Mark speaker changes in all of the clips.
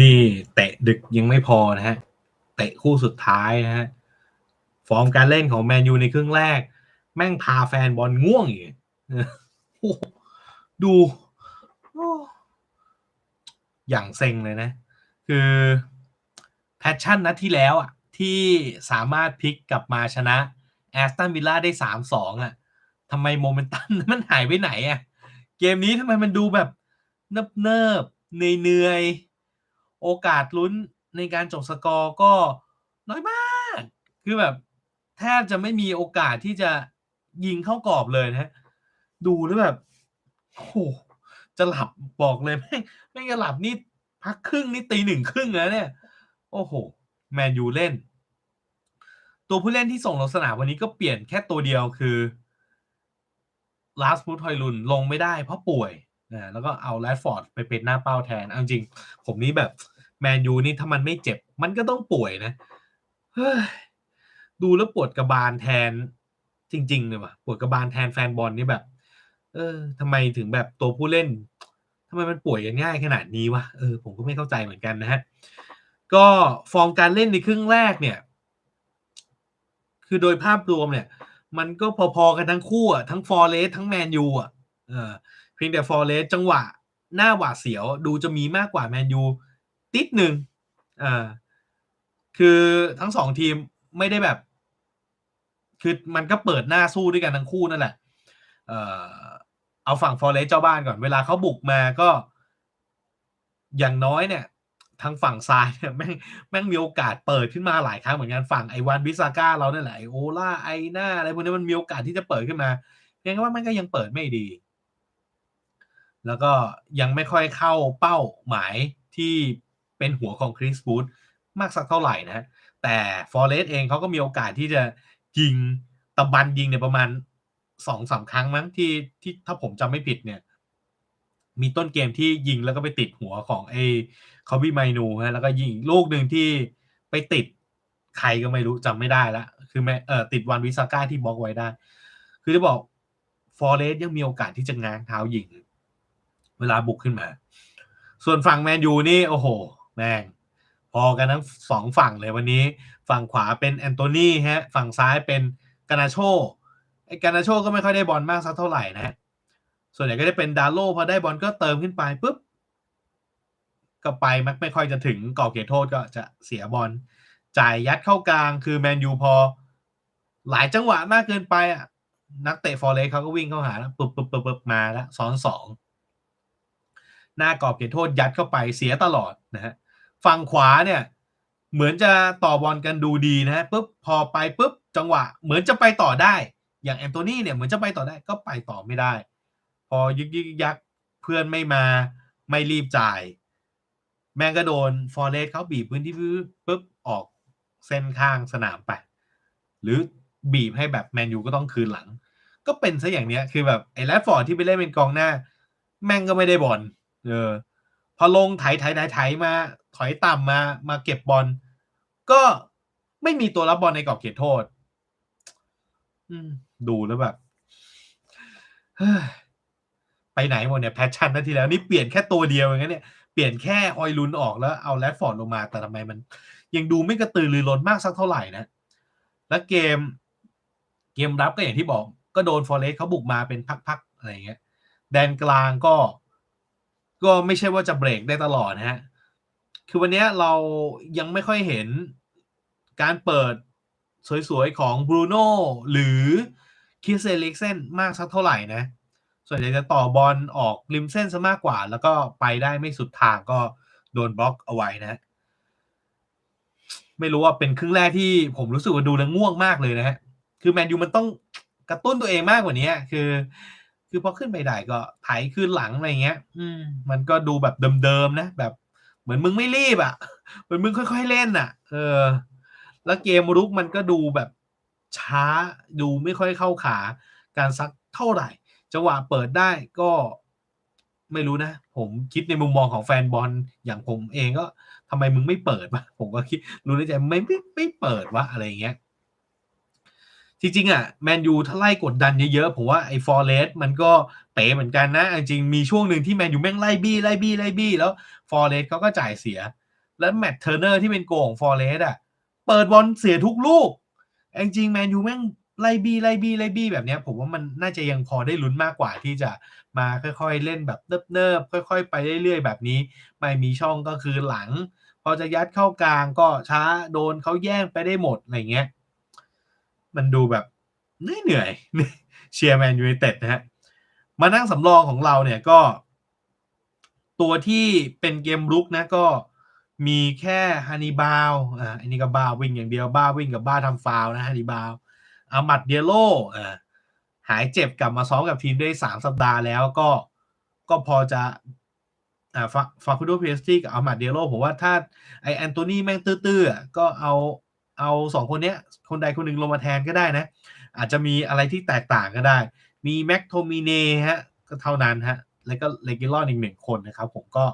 Speaker 1: นี่เตะดึกยังไม่พอนะฮะ เตะคู่สุดท้ายนะฮะ ฟอร์มการเล่นของแมนยูในครึ่งแรก แม่งพาแฟนบอลง่วงอีกดูอย่างเซ็งเลยนะ คือแพชชั่นนัดที่แล้วอะ ที่สามารถพลิกกลับมาชนะแอสตันวิลล่าได้สามสองอะทำไมโมเมนตัมมันหายไปไหนอะ เกมนี้ทำไมมันดูแบบเนิบเนิบๆเหนื่อย โอกาสลุ้นในการจบสกอร์ก็น้อยมาก คือแบบแทบจะไม่มีโอกาสที่จะยิงเข้ากรอบเลยนะ ดูแล้วแบบโอ้โหจะหลับบอกเลยแม่งแม่จะหลับนี่พักครึ่งนี่ตีหนึ่งครึ่งแล้วเนี่ย โอ้โห แมนยูเล่น ตัวผู้เล่นที่ส่งลงสนามวันนี้ก็เปลี่ยนแค่ตัวเดียวคือลาสพูทอยลุนลงไม่ได้เพราะป่วย นะแล้วก็เอาแรดฟอร์ดไปเป็นหน้าเป้าแทนเอาจริง ผมนี่แบบแมนยูนี่ถ้ามันไม่เจ็บ มันก็ต้องป่วยนะดูแล้วปวดกระบาลแทนจริง ๆ เลยว่ะปวดกระบาลแทนแฟนบอลนี่แบบ เออทำไมถึงแบบตัวผู้เล่นทำไมมันป่วยกันง่ายขนาดนี้วะเออผมก็ไม่เข้าใจเหมือนกันนะฮะก็ฟอร์มการเล่นในครึ่งแรกเนี่ย คือโดยภาพรวมเนี่ย มันก็พอๆกันทั้งคู่อะทั้งฟอร์เรสทั้งแมนยูอะเออ เพียงแต่ฟอร์เรสจังหวะหน้าหวาดเสียวดูจะมีมากกว่าแมนยูติดหนึ่งอ่าคือทั้งสองทีมไม่ได้แบบ คือมันก็เปิดหน้าสู้ด้วยกันทั้งคู่นั่นแหละ เอ่อเอาฝั่งฟอร์เรสเจ้าบ้านก่อนเวลาเขาบุกมาก็ อย่างน้อยเนี่ย ทางฝั่งซ้ายเนี่ยแม่งแม่งมีโอกาสเปิดขึ้นมาหลายครั้งเหมือนกันฝั่งไอวานวิซาก้าเราเนี่ยแหละไอโอล่าไอหน้าอะไรพวกนี้มันมีโอกาสที่จะเปิดขึ้นมาเพียงแค่ว่ามันก็ยังเปิดไม่ดี แล้วก็ยังไม่ค่อยเข้าเป้าหมายที่เป็นหัวของคริสบูธมากสักเท่าไหร่นะแต่ฟอร์เรสเองเขาก็มีโอกาสที่จะยิงตะบันยิงเนี่ยประมาณสองสามครั้งมั้งที่ที่ถ้าผมจำไม่ผิดเนี่ย มีต้นเกมที่ยิงแล้วก็ไปติดหัวของไอ้คาบิไมนูฮะแล้วก็ยิงลูกหนึ่งที่ไปติดใครก็ไม่รู้จำไม่ได้ละคือแม่เออติดวันวิซาก้าที่บล็อกไว้ได้ คือจะบอกฟอร์เรสยังมีโอกาสที่จะง้างเท้ายิง เวลาบุกขึ้นมา ส่วนฝั่งแมนยูนี่โอ้โห แม่งพอกันทั้งสองฝั่งเลยวันนี้ ฝั่งขวาเป็นแอนโทนีฮะ ฝั่งซ้ายเป็นกานาโชไอ้กานาโชก็ไม่ค่อยได้บอลมากสักเท่าไหร่นะ ส่วนใหญ่ก็จะเป็นดาโลพอได้บอลก็เติมขึ้นไปปุ๊บก็ไปมักไม่ค่อยจะถึงกรอเขตโทษก็จะเสียบอลจ่ายยัดเข้ากลางคือแมนยูพอ หลายจังหวะมากเกินไปอะนักเตะฟอร์เรสเขาก็วิ่งเข้าหาแล้วปุ๊บปุ๊บปุ๊บปุ๊บมาแล้วซ้อนสอง หน้ากรอบเขตโทษยัดเข้าไปเสียตลอดนะฮะฝั่งขวาเนี่ยเหมือนจะต่อบอลกันดูดีนะฮะปุ๊บพอไปปุ๊บจังหวะ เหมือนจะไปต่อได้ อย่างแอนโทนีเนี่ยเหมือนจะไปต่อได้ก็ไปต่อไม่ได้ พอยึกยึกยักเพื่อนไม่มาไม่รีบจ่าย แม่งก็โดนฟอร์เรสเขาบีบพื้นที่ปุ๊บออกเส้นข้างสนามไป หรือบีบให้แบบแมนยูก็ต้องคืนหลัง ก็เป็นซะอย่างเนี้ยคือแบบไอ้แรดฟอร์ดที่ไปเล่นเป็นกองหน้า แม่งก็ไม่ได้บอล เออพอลงไถไถไถไถมา ถอยต่ำมา มาเก็บบอลก็ไม่มีตัวรับบอลในกรอบเขตโทษดูแล้วแบบไปไหนหมดเนี่ยแพชชั่นนาทีแล้วนี่เปลี่ยนแค่ตัวเดียวอย่างเงี้ยเนี่ยเปลี่ยนแค่ออยลุนออกแล้วเอาแรดฟอร์ดลงมา แต่ทำไมมัน ยังดูไม่กระตือรือร้นมากสักเท่าไหร่นะ แล้วเกม เกมรับก็อย่างที่บอก ก็โดนฟอร์เรสเขาบุกมาเป็นพักๆอะไรเงี้ย แดนกลางก็ ก็ไม่ใช่ว่าจะเบรกได้ตลอดนะฮะ คือวันนี้เรายังไม่ค่อยเห็นการเปิดสวยๆ ของบรูโน่หรือคิสเซเล็กเซนมากสักเท่าไหร่นะ ส่วนใหญ่จะต่อบอลออกริมเส้นซะมากกว่า แล้วก็ไปได้ไม่สุดทางก็โดนบล็อกเอาไว้นะ ไม่รู้ว่าเป็นครึ่งแรกที่ผมรู้สึกว่าดูแล้วง่วงมากเลยนะฮะ คือแมนยูมันต้องกระตุ้นตัวเองมากกว่านี้คือ คือพอขึ้นไปได้ก็ไถขึ้นหลังอะไรเงี้ย อืม มันก็ดูแบบเดิมๆนะแบบ เหมือนมึงไม่รีบอะ่ะ เหมือนมึงค่อยๆเล่นอะ่ะ เออ แล้วเกมรุกมันก็ดูแบบช้าดูไม่ค่อยเข้าขาการซักเท่าไหร่ จังหวะเปิดได้ก็ไม่รู้นะ ผมคิดในมุมมองของแฟนบอลอย่างผมเองก็ทำไมมึงไม่เปิดวะผมก็คิดรู้ในใจไม่ไม่ไม่เปิดวะอะไรเงี้ย จริงๆอะแมนยูถ้าไล่กดดันเยอะๆผมว่าไอ้ฟอร์เรสมันก็เป๋เหมือนกันนะ จริงๆมีช่วงหนึ่งที่แมนยูแม่งไล่บี้ไล่บี้ไล่บี้แล้วฟอร์เรสเขาก็จ่ายเสีย และแมตต์เทอร์เนอร์ที่เป็นโกของฟอร์เรสอะเปิดบอลเสียทุกลูกจริงๆแมนยูแม่งไล่บี้ไล่บี้ไล่บี้แบบนี้ผมว่ามันน่าจะยังพอได้ลุ้นมากกว่าที่จะมาค่อยๆเล่นแบบเนิบๆค่อย ๆ ไปเรื่อยๆแบบนี้ ไม่มีช่องก็คือหลัง พอจะยัดเข้ากลางก็ช้าโดนเขาแย่งไปได้หมดอะไรเงี้ย มันดูแบบเหนื่อยๆเชียร์แมนยูไนเต็ดนะฮะมานั่งสำรองของเราเนี่ยก็ ตัวที่เป็นเกมรุกนะก็มีแค่ฮันนีบาลอ่าอันนี้ก็บ้าวิ่งอย่างเดียวบ้าวิ่งกับบ้าทำฟาวนะฮันนีบาลอามัดเดียโลอ่าหายเจ็บกลับมาซ้อมกับทีมได้สามสัปดาห์แล้วก็ก็พอจะอ่าฟาฟาคูโดเพียสตี้กับอามัดเดียโลผมว่าถ้าไอแอนโทนีแม่งตื้อๆก็เอา เอาสองคนเนี้ย คนใดคนหนึ่งลงมาแทนก็ได้นะ อาจจะมีอะไรที่แตกต่างก็ได้ มีแม็กโทมิเนฮะ ก็เท่านั้นฮะ แล้วก็เลกิลอนอีกหนึ่งคนนะครับ ผมก็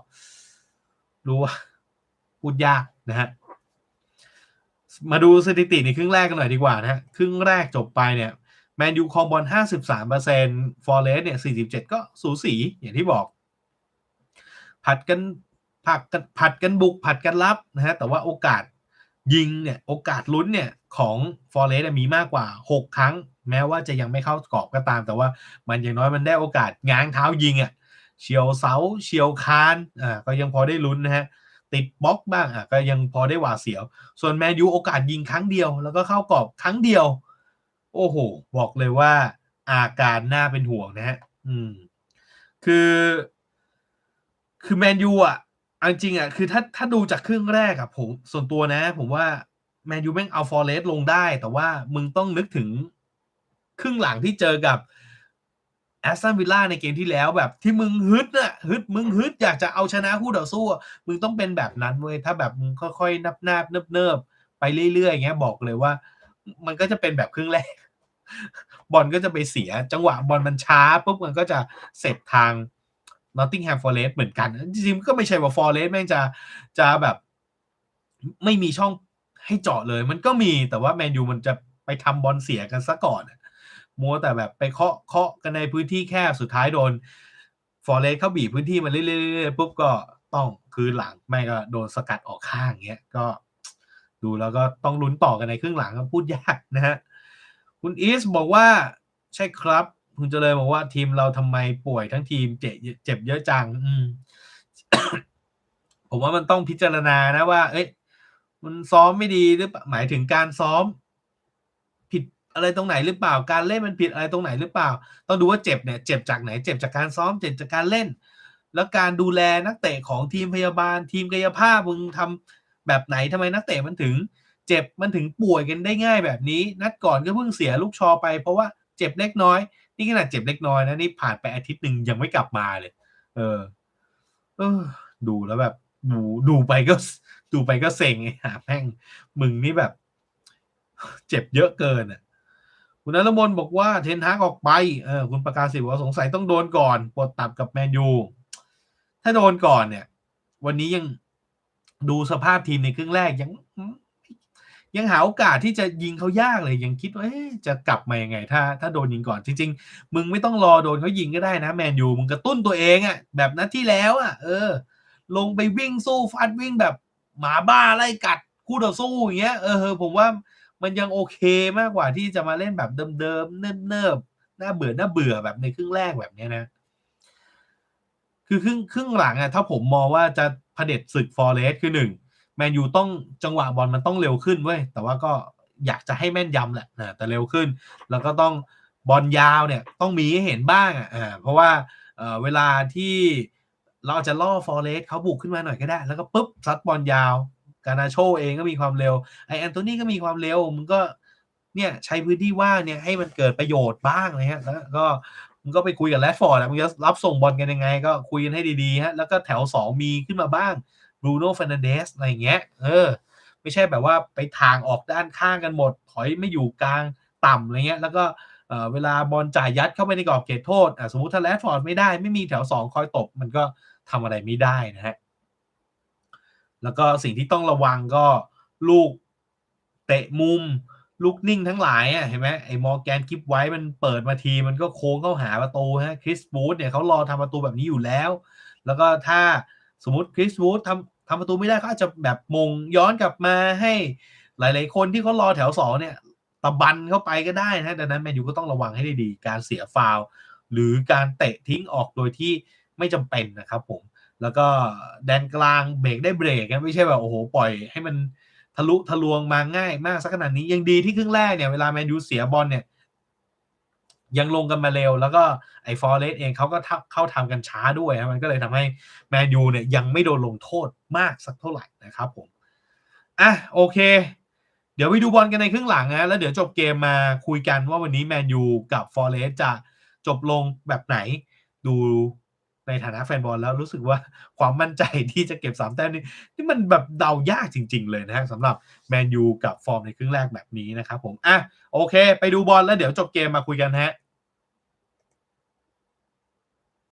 Speaker 1: รู้ว่าพูดยากนะฮะ มาดูสถิติในครึ่งแรกกันหน่อยดีกว่านะฮะ ครึ่งแรกจบไปเนี่ยแมนยูคองบอล53%ฟอร์เรสเนี่ย 47 ก็สูสีอย่างที่บอก ผัดกันผัดกันผัดกันบุกผัดกันรับนะฮะ แต่ว่าโอกาส ยิงเนี่ยโอกาสลุ้นเนี่ยของฟอร์เรสมีมากกว่า 6 ครั้ง แม้ว่าจะยังไม่เข้ากรอบก็ตาม แต่ว่ามันอย่างน้อยมันได้โอกาสง้างเท้ายิงอะ่ะเฉียวเสาเฉียวคานอ่าก็ยังพอได้ลุ้นนะฮะติดบล็อกบ้างอะก็ยังพอได้หวาดเสียว ส่วนแมนยูโอกาสยิงครั้งเดียว แล้วก็เข้ากรอบครั้งเดียว โอ้โห บอกเลยว่าอาการน่าเป็นห่วงนะฮะอืม คือ คือแมนยูอะ เอาจริงอะคือถ้าถ้าดูจากครึ่งแรกอะผมส่วนตัวนะ ผมว่าแมนยูแม่งเอาฟอร์เรสลงได้ แต่ว่ามึงต้องนึกถึงครึ่งหลังที่เจอกับแอสตันวิลล่าในเกมที่แล้วแบบที่มึงฮึดน่ะฮึดมึงฮึดอยากจะเอาชนะคู่ต่อสู้มึงต้องเป็นแบบนั้นเว้ยถ้าแบบมึงค่อยๆนับนาบเนิบเนิบไปเรื่อยๆอย่างเงี้ยบอกเลยว่า มันก็จะเป็นแบบครึ่งแรก บอลก็จะไปเสีย จังหวะบอลมันช้าปุ๊บมันก็จะเสร็จทาง Nottingham Forest เหมือนกัน จริงๆก็ไม่ใช่ว่า Forest แม่งจะจะแบบไม่มีช่องให้เจาะเลย มันก็มีแต่ว่าแมนยูมันจะไปทำบอลเสียกันซะก่อนมัวแต่แบบไปเคาะเคาะกันในพื้นที่แคบสุดท้ายโดนฟอร์เรสเข้าบีบพื้นที่มาเรื่อยๆปุ๊บก็ต้องคืนหลังไม่ก็โดนสกัดออกข้างเงี้ยก็ดูแล้วก็ต้องลุ้นต่อกันในครึ่งหลังก็พูดยากนะฮะคุณอีสบอกว่าใช่ครับ คุณเจริญบอกว่าทีมเราทำไมป่วยทั้งทีมเจ็บเจ็บเยอะจัง อืม ผมว่ามันต้องพิจารณานะว่า เอ้ยมันซ้อมไม่ดีหรือเปล่าหมายถึงการซ้อม ผิดอะไรตรงไหนหรือเปล่า การเล่นมันผิดอะไรตรงไหนหรือเปล่า ต้องดูว่าเจ็บเนี่ยเจ็บจากไหน เจ็บจากการซ้อมเจ็บจากการเล่น แล้วการดูแลนักเตะของทีมพยาบาล ทีมกายภาพมึงทำแบบไหนทำไมนักเตะมันถึง เจ็บมันถึงป่วยกันได้ง่ายแบบนี้ นัดก่อนก็เพิ่งเสียลูกชอไป เพราะว่าเจ็บเล็กน้อย นี่ขนาดเจ็บเล็กน้อยนะนี่ผ่านไปอาทิตย์หนึ่งยังไม่กลับมาเลย เออ เออ ดูแล้วแบบ ดูดูไปก็ ดูไปก็เซ็งไอ้หาแม่งมึงนี่แบบ เจ็บเยอะเกินอะคุณนรมนบอกว่าเทนฮากออกไป เออ คุณประกาศสิบอกว่าสงสัยต้องโดนก่อนปวดตับกับแมนยู ถ้าโดนก่อนเนี่ย วันนี้ยังดูสภาพทีมในครึ่งแรกยัง ยังหาโอกาสที่จะยิงเขายากเลยยังคิดว่าจะกลับมายังไง ถ้า ถ้าโดนยิงก่อนจริง ๆ มึงไม่ต้องรอโดนเขายิงก็ได้นะแมนยูมึงกระตุ้นตัวเองอะ่ะ แบบนัดที่แล้วอะ่ะ เออ ลงไปวิ่งสู้ฟัดวิ่งแบบหมาบ้าไล่กัดคู่ต่อสู้อย่างเงี้ยเออผมว่ามันยังโอเคมากกว่าที่จะมาเล่นแบบเดิมๆเนิบๆน่าเบื่อน่าเบื่อแบบในครึ่งแรกแบบนี้นะคือครึ่งครึ่งหลังอะถ้าผมมองว่าจะเผด็จศึกฟอร์เรสคือหนึ่ง แมนยูต้องจังหวะบอลมันต้องเร็วขึ้นเว้ยแต่ว่าก็อยากจะให้แม่นยำแหละนะแต่เร็วขึ้น แล้วก็ต้องบอลยาวเนี่ยต้องมีให้เห็นบ้างอะเพราะว่าเวลาที่เราจะล่อฟอร์เรสเขาบุกขึ้นมาหน่อยก็ได้ แล้วก็ปุ๊บซัดบอลยาว กานาโชเองก็มีความเร็วไอแอนโทนีก็มีความเร็วมึงก็เนี่ยใช้พื้นที่ว่างเนี่ยให้มันเกิดประโยชน์บ้างเลยฮะแล้วก็มึงก็ไปคุยกับแรดฟอร์ดมึงจะรับส่งบอลกันยังไง ก็คุยกันให้ดีๆฮะแล้วก็แถวสองมีขึ้นมาบ้าง บรูโน่เฟรนันเดสอะไรเงี้ยเออ ไม่ใช่แบบว่าไปทางออกด้านข้างกันหมด ถอยไม่อยู่กลางต่ำอะไรเงี้ย แล้วก็เวลาบอลจ่ายยัดเข้าไปในกรอบเขตโทษสมมุติถ้าแรดฟอร์ดไม่ได้ไม่มีแถวสองคอยตบ มันก็ทำอะไรไม่ได้นะฮะแล้วก็สิ่งที่ต้องระวังก็ลูกเตะมุมลูกนิ่งทั้งหลายอะเห็นไหมไอ้มอร์แกนกิฟไว้มันเปิดมาทีมันก็โค้งเข้าหาประตูฮะคริสบูธเนี่ยเขารอทำประตูแบบนี้อยู่แล้ว แล้วก็ถ้าสมมติคริสบูธทำ ทำประตูไม่ได้เขาอาจจะแบบมงย้อนกลับมาให้ หลาย ๆ คนที่เขารอแถวสองเนี่ยตะบันเข้าไปก็ได้นะดังนั้นแมนยูก็ต้องระวังให้ดีๆการเสียฟาวหรือการเตะทิ้งออกโดยที่ไม่จำเป็นนะครับผมแล้วก็แดนกลางเบรกได้เบรกนะไม่ใช่แบบโอ้โหปล่อยให้มันทะลุทะลวงมาง่ายมากสักขนาดนี้ยังดีที่ครึ่งแรกเนี่ยเวลาแมนยูเสียบอลเนี่ย ยังลงกันมาเร็ว แล้วก็ไอ้ฟอร์เรสเองเขาก็เข้าทำกันช้าด้วยมันก็เลยทำให้แมนยูเนี่ยยังไม่โดนลงโทษมากสักเท่าไหร่นะครับผมอะโอเค เดี๋ยวไปดูบอลกันในครึ่งหลังนะแล้วเดี๋ยวจบเกมมาคุยกันว่าวันนี้แมนยูกับฟอร์เรสจะจบลงแบบไหนดูในฐานะแฟนบอลแล้วรู้สึกว่าความมั่นใจที่จะเก็บสามแต้มนี่นี่มันแบบเดายากจริง ๆ เลยนะฮะสำหรับแมนยูกับฟอร์มในครึ่งแรกแบบนี้นะครับผม อะ โอเค ไปดูบอลแล้วเดี๋ยวจบเกมมาคุยกันฮะ